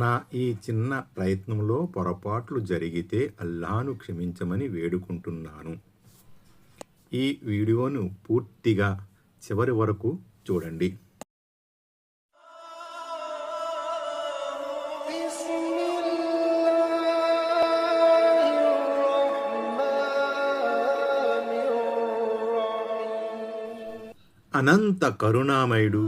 నా ఈ చిన్న ప్రయత్నంలో పొరపాట్లు జరిగితే అల్లాను క్షమించమని వేడుకుంటున్నాను. ఈ వీడియోను పూర్తిగా చివరి వరకు చూడండి. అనంత కరుణామయుడు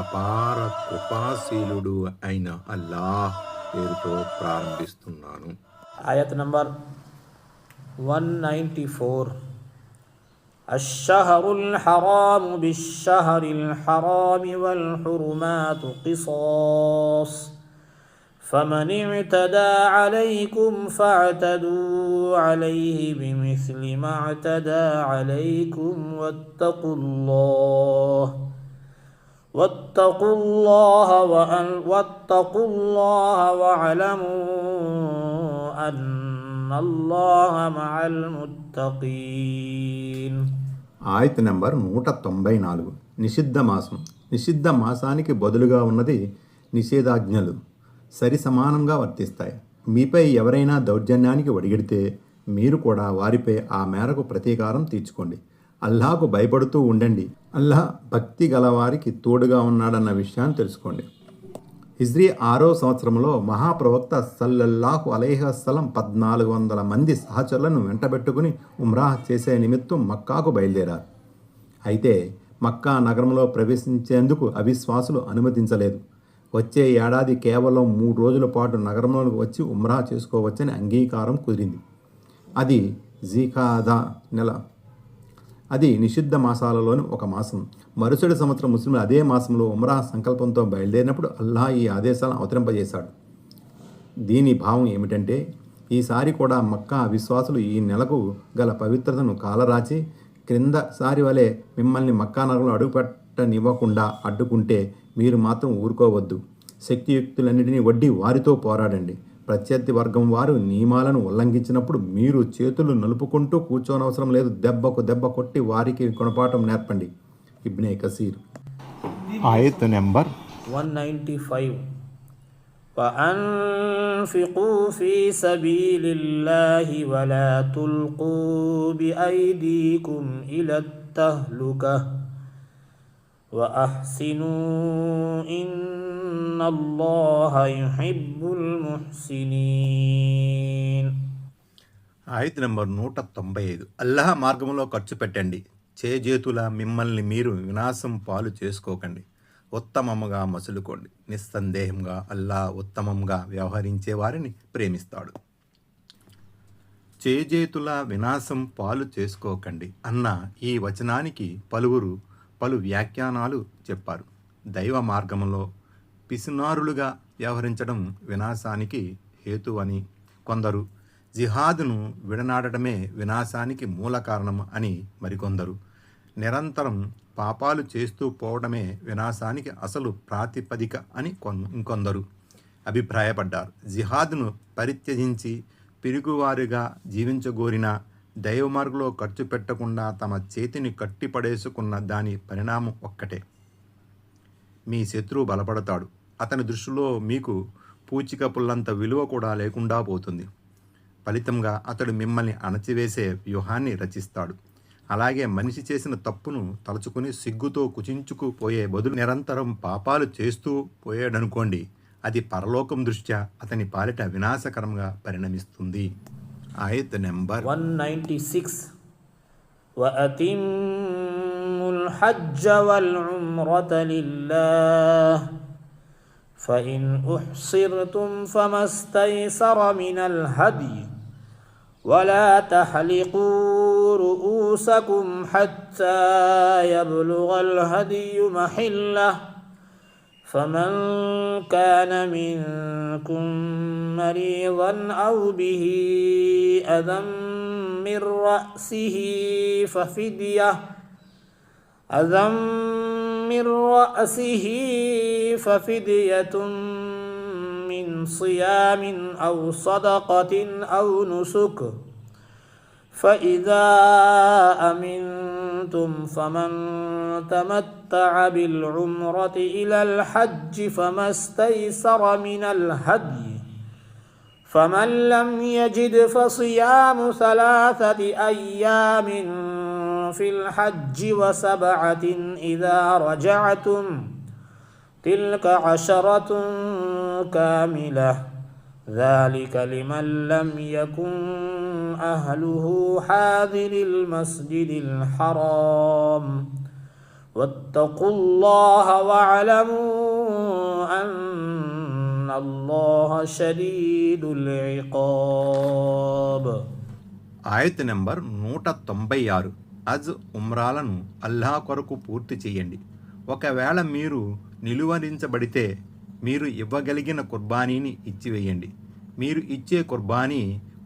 అపార కృపాశీలుడు అయిన అల్లాహ్ పేరుతో ప్రారంభిస్తున్నాను آية نمبر 194 الشهر الحرام بالشهر الحرام والحرمات قصاص فمن اعتدى عليكم فاعتدوا عليه بمثل ما اعتدى عليكم واتقوا الله واتقوا الله وأن واتقوا الله واعلموا أن الله مع المتقين ఆయత నెంబర్ నూట తొంభై నాలుగు నిషిద్ధ మాసం నిషిద్ధ మాసానికి బదులుగా ఉన్నది నిషేధాజ్ఞలు సరి సమానంగా వర్తిస్తాయి మీపై ఎవరైనా దౌర్జన్యానికి ఒడిగిడితే మీరు కూడా వారిపై ఆ మేరకు ప్రతీకారం తీర్చుకోండి అల్లాహకు భయపడుతూ ఉండండి. అల్లాహ్ భక్తి గలవారికి తోడుగా ఉన్నాడన్న విషయాన్ని తెలుసుకోండి. హిజ్రీ ఆరో సంవత్సరంలో మహాప్రవక్త సల్లల్లాహు అలైహస్సలం పద్నాలుగు వందల మంది సహచరులను వెంటబెట్టుకుని ఉమ్రాహ్ చేసే నిమిత్తం మక్కాకు బయలుదేరారు. అయితే మక్కా నగరంలో ప్రవేశించేందుకు అవిశ్వాసులు అనుమతించలేదు. వచ్చే ఏడాది కేవలం మూడు రోజుల పాటు నగరంలోకి వచ్చి ఉమ్రా చేసుకోవచ్చని అంగీకారం కుదిరింది. అది జీకాదా నెల. అది నిషిద్ధ మాసాలలోని ఒక మాసం. మరుసటి సంవత్సరం ముస్లింలు అదే మాసంలో ఉమ్రా సంకల్పంతో బయలుదేరినప్పుడు అల్లాహ్ ఈ ఆదేశాలను అవతరింపజేశాడు. దీని భావం ఏమిటంటే ఈసారి కూడా మక్కా విశ్వాసులు ఈ నెలకు గల పవిత్రతను కాలరాచి క్రింద సారి వలె మిమ్మల్ని మక్కా నగరంలో అడుగుపెట్టనివ్వకుండా అడ్డుకుంటే మీరు మాత్రం ఊరుకోవద్దు. శక్తియుక్తులన్నిటినీ వడ్డీ వారితో పోరాడండి. ప్రత్యర్థి వర్గం వారు నియమాలను ఉల్లంఘించినప్పుడు మీరు చేతులు నలుపుకుంటూ కూర్చోనవసరం లేదు. దెబ్బకు దెబ్బ కొట్టి వారికి గుణపాఠం నేర్పండి. Ibn Kathir. ఆయత్ నెంబర్ 195 وأنفقوا في سبيل الله ولا تلقوا بأيديكم إلى التهلكة وأحسنوا إن الله يحب المحسنين ఆయత్ నెంబర్ నూట తొంభై ఐదు అల్లాహ్ మార్గంలో ఖర్చు పెట్టండి చేజేతుల మిమ్మల్ని మీరు వినాశం పాలు చేసుకోకండి ఉత్తమముగా మసులుకోండి నిస్సందేహంగా అల్లా ఉత్తమంగా వ్యవహరించే వారిని ప్రేమిస్తాడు చేజేతుల వినాశం పాలు చేసుకోకండి అన్న ఈ వచనానికి పలువురు పలు వ్యాఖ్యానాలు చెప్పారు. దైవ మార్గంలో పిసినారులుగా వ్యవహరించడం వినాశానికి హేతు అని కొందరు జిహాదును విడనాడటమే వినాశానికి మూల కారణం అని మరికొందరు. నిరంతరం పాపాలు చేస్తూ పోవడమే వినాశానికి అసలు ప్రాతిపదిక అని ఇంకొందరు అభిప్రాయపడ్డారు. జిహాద్ను పరిత్యజించి పిరుగువారిగా జీవించగోరిన దైవ మార్గంలో ఖర్చు పెట్టకుండా తమ చేతిని కట్టిపడేసుకున్న దాని పరిణామం ఒక్కటే. మీ శత్రువు బలపడతాడు. అతని దృష్టిలో మీకు పూచిక పుల్లంత విలువ కూడా లేకుండా పోతుంది. ఫలితంగా అతడు మిమ్మల్ని అణచివేసే వ్యూహాన్ని రచిస్తాడు. అలాగే మనిషి చేసిన తప్పును తలుచుకుని సిగ్గుతో కుచించుకుపోయే బదులు నిరంతరం పాపాలు చేస్తూ పోయాడనుకోండి అది పరలోకం దృష్ట్యా అతని పాలిట వినాశకరంగా పరిణమిస్తుంది. آيت نمبر 196 وَأَتِمُّ الحج والعمرة لله فإن أحصرتم فما استيسر من الهدي ولا تحلقوا رؤوسكم حتى يبلغ الهدي محله فمن كان منكم مريضا أو به أذى من رأسه ففدية أذى من رأسه ففدية من صيام أو صدقة أو نسك فإذا أمنتم أحللتم فمن تمتع بالعمرة إلى الحج فما استيسر من الهدي فمن لم يجد فصيام ثلاثة أيام في الحج وسبعة إذا رجعتم تلك عشرة كاملة ذلك لمن لم يكن أهله حاضر المسجد الحرام واتقوا الله واعلموا أن الله شديد العقاب ఆయత్ నెంబర్ నూట తొంభై ఆరు అజ్ ఉమ్రాలను అల్లా కొరకు పూర్తి చేయండి ఒకవేళ మీరు నిలువరించబడితే మీరు ఇవ్వగలిగిన కుర్బానీని ఇచ్చివేయండి మీరు ఇచ్చే కుర్బానీ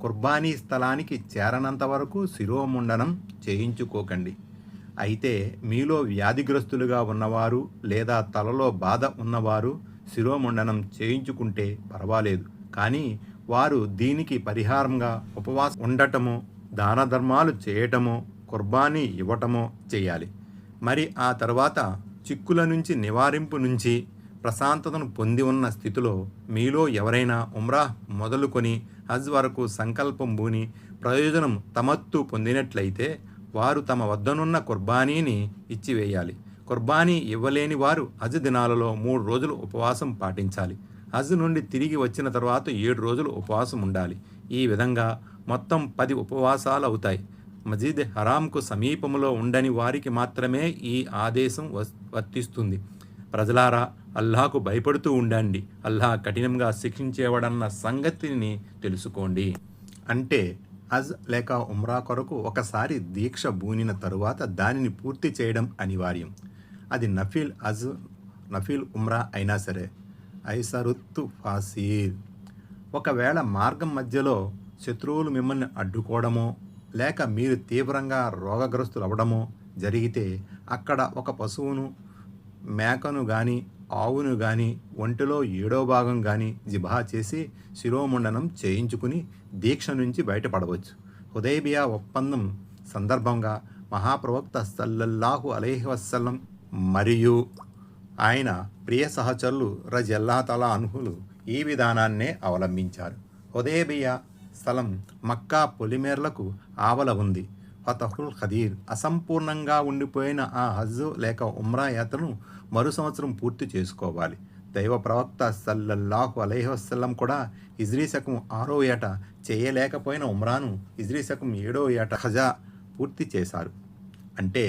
కుర్బానీ స్థలానికి చేరనంత వరకు శిరోముండనం చేయించుకోకండి. అయితే మీలో వ్యాధిగ్రస్తులుగా ఉన్నవారు లేదా తలలో బాధ ఉన్నవారు శిరోముండనం చేయించుకుంటే పర్వాలేదు. కానీ వారు దీనికి పరిహారంగా ఉపవాసం ఉండటము దాన ధర్మాలు చేయటము కుర్బానీ ఇవ్వటమో చేయాలి. మరి ఆ తర్వాత చిక్కుల నుంచి నివారింపు నుంచి ప్రశాంతతను పొంది ఉన్న స్థితిలో మీలో ఎవరైనా ఉమ్రా మొదలుకొని హజ్ వరకు సంకల్పం బూని ప్రయోజనం తమత్తు పొందినట్లయితే వారు తమ వద్దనున్న కుర్బానీని ఇచ్చివేయాలి. కుర్బానీ ఇవ్వలేని వారు హజ్ దినాలలో మూడు రోజులు ఉపవాసం పాటించాలి. హజ్ నుండి తిరిగి వచ్చిన తర్వాత ఏడు రోజులు ఉపవాసం ఉండాలి. ఈ విధంగా మొత్తం పది ఉపవాసాలు అవుతాయి మజీద్ హరాంకు సమీపంలో ఉండని వారికి మాత్రమే ఈ ఆదేశం వర్తిస్తుంది. ప్రజలారా అల్లాహకు భయపడుతూ ఉండండి. అల్లాహ్ కఠినంగా శిక్షించేవాడన్న సంగతిని తెలుసుకోండి. అంటే అజ్ లేక ఉమ్రా కొరకు ఒకసారి దీక్ష బూనిన తరువాత దానిని పూర్తి చేయడం అనివార్యం. అది నఫీల్ అజ్ నఫీల్ ఉమ్రా అయినా సరే. ఐసరుత్తు ఫాసీర్ ఒకవేళ మార్గం మధ్యలో శత్రువులు మిమ్మల్ని అడ్డుకోవడమో లేక మీరు తీవ్రంగా రోగగ్రస్తులు అవ్వడమో జరిగితే అక్కడ ఒక పశువును మేకను గాని ఆవును గాని ఒంటిలో ఏడో భాగం గాని జిబా చేసి శిరోముండనం చేయించుకుని దీక్ష నుంచి బయటపడవచ్చు. హుదైబియా ఒప్పందం సందర్భంగా మహాప్రవక్త సల్లల్లాహు అలైహి వసల్లం మరియు ఆయన ప్రియ సహచరులు రజల్లా తలా అనుహులు ఈ విధానాన్నే అవలంబించారు. హుదేబియా స్థలం మక్కా పొలిమేర్లకు ఆవల ఉంది. ఫతహుల్ ఖదీర్ అసంపూర్ణంగా ఉండిపోయిన ఆ హజ్ లేక ఉమ్రా యాత్రను మరు సంవత్సరం పూర్తి చేసుకోవాలి. దైవ ప్రవక్త సల్లల్లాహు అలైహి వసల్లం కూడా ఇజ్రీ శకం ఆరో ఏట చేయలేకపోయిన ఉమ్రాను ఇజ్రీ శకం ఏడో ఏట హజా పూర్తి చేశారు. అంటే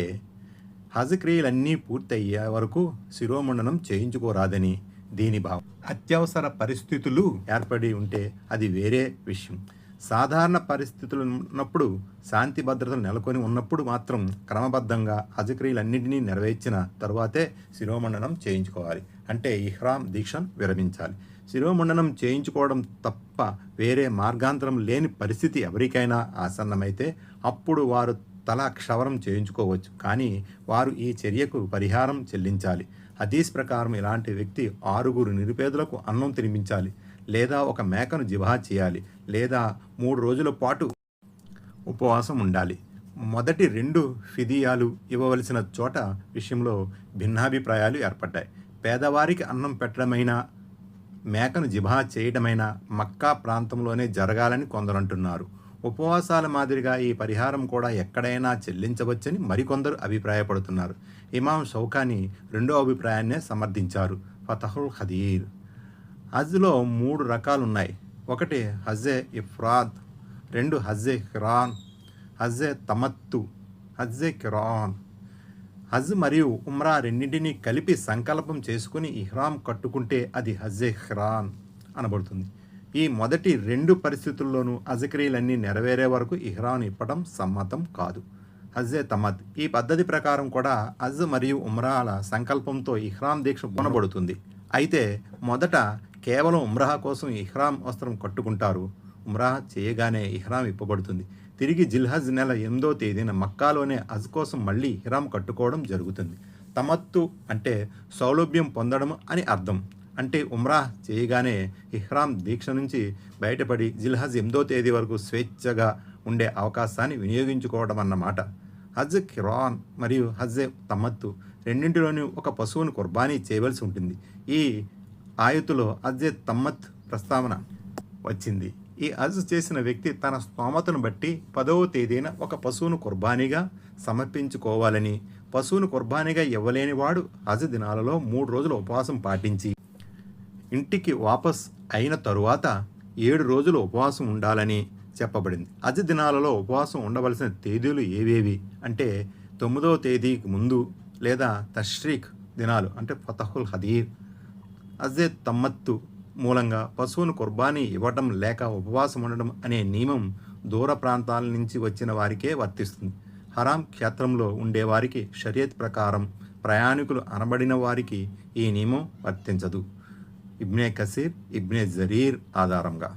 హజ్ క్రియలన్నీ పూర్తయ్యే వరకు శిరోముండనం చేయించుకోరాదని దీని భావం. అత్యవసర పరిస్థితులు ఏర్పడి ఉంటే అది వేరే విషయం. సాధారణ పరిస్థితులు ఉన్నప్పుడు శాంతి భద్రతలు నెలకొని ఉన్నప్పుడు మాత్రం క్రమబద్ధంగా అజక్రియలన్నింటినీ నెరవేర్చిన తరువాతే శిరోమండనం చేయించుకోవాలి. అంటే ఇహ్రామ్ దీక్షను విరమించాలి. శిరోమండనం చేయించుకోవడం తప్ప వేరే మార్గాంతరం లేని పరిస్థితి ఎవరికైనా ఆసన్నమైతే అప్పుడు వారు తల క్షవరం చేయించుకోవచ్చు. కానీ వారు ఈ చర్యకు పరిహారం చెల్లించాలి. హదీస్ ప్రకారం ఇలాంటి వ్యక్తి ఆరుగురు నిరుపేదలకు అన్నం తినిపించాలి. లేదా ఒక మేకను జిబా చేయాలి లేదా మూడు రోజుల పాటు ఉపవాసం ఉండాలి. మొదటి రెండు ఫిదియాలు ఇవ్వవలసిన చోట విషయంలో భిన్నాభిప్రాయాలు ఏర్పడ్డాయి. పేదవారికి అన్నం పెట్టడమైనా మేకను జిబా చేయడమైనా మక్కా ప్రాంతంలోనే జరగాలని కొందరంటున్నారు ఉపవాసాల మాదిరిగా ఈ పరిహారం కూడా ఎక్కడైనా చెల్లించవచ్చని మరికొందరు అభిప్రాయపడుతున్నారు. ఇమాం షౌకాని రెండో అభిప్రాయాన్నే సమర్థించారు. ఫతహుల్ ఖదీర్ హజ్లో మూడు రకాలు ఉన్నాయి ఒకటి హజ్జే ఇఫ్రాద్ రెండు హజ్జే ఖిరాన్ హజ్జే తమత్తు హజ్జే కిరాన్. హజ్ మరియు ఉమ్రా రెండింటినీ కలిపి సంకల్పం చేసుకుని ఇహ్రాం కట్టుకుంటే అది హజ్జే ఖిరాన్ అనబడుతుంది. ఈ మొదటి రెండు పరిస్థితుల్లోనూ అజక్రియలన్నీ నెరవేరే వరకు ఇహ్రాన్ ఇప్పడం సమ్మతం కాదు. హజ్జే తమద్ ఈ పద్ధతి ప్రకారం కూడా హజ్ మరియు ఉమ్రాల సంకల్పంతో ఇహ్రాం దీక్ష కొనబడుతుంది. అయితే మొదట కేవలం ఉమ్రాహ కోసం ఇహ్రామ్ వస్త్రం కట్టుకుంటారు. ఉమ్రాహ చేయగానే ఇహ్రామ్ ఇప్పబడుతుంది. తిరిగి జిల్హజ్ నెల ఎనిమిదో తేదీన మక్కాలోనే హజ్ కోసం మళ్ళీ ఇహ్రామ్ కట్టుకోవడం జరుగుతుంది. తమత్తు అంటే సౌలభ్యం పొందడం అని అర్థం. అంటే ఉమ్రాహ్ చేయగానే ఇహ్రామ్ దీక్ష నుంచి బయటపడి జిల్హజ్ ఎనిమిదో తేదీ వరకు స్వేచ్ఛగా ఉండే అవకాశాన్ని వినియోగించుకోవడం అన్నమాట. హజ్ కిరాన్ మరియు హజ్ తమత్తు రెండింటిలోనూ ఒక పశువును కుర్బానీ చేయవలసి ఉంటుంది. ఈ ఆయతులో హజ్ తమ్మత్ ప్రస్తావన వచ్చింది. ఈ అజ్ చేసిన వ్యక్తి తన స్తోమతను బట్టి పదవ తేదీన ఒక పశువును కుర్బానీగా సమర్పించుకోవాలని పశువును కుర్బానీగా ఇవ్వలేని వాడు హజ్ దినాలలో మూడు రోజులు ఉపవాసం పాటించి ఇంటికి వాపస్ అయిన తరువాత ఏడు రోజులు ఉపవాసం ఉండాలని చెప్పబడింది. అజ దినాలలో ఉపవాసం ఉండవలసిన తేదీలు ఏవేవి? అంటే తొమ్మిదవ తేదీకి ముందు లేదా తష్రీక్ దినాలు అంటే ఫతహుల్ హదీర్ అజే తమ్మత్తు మూలంగా పశువును కుర్బానీ ఇవ్వటం లేక ఉపవాసం ఉండడం అనే నియమం దూర ప్రాంతాల నుంచి వచ్చిన వారికే వర్తిస్తుంది. హరాం క్షేత్రంలో ఉండేవారికి షరియత్ ప్రకారం ప్రయాణికులు అనబడిన వారికి ఈ నియమం వర్తించదు. ఇబ్నే కసీర్ ఇబ్నే జరీర్ ఆధారంగా.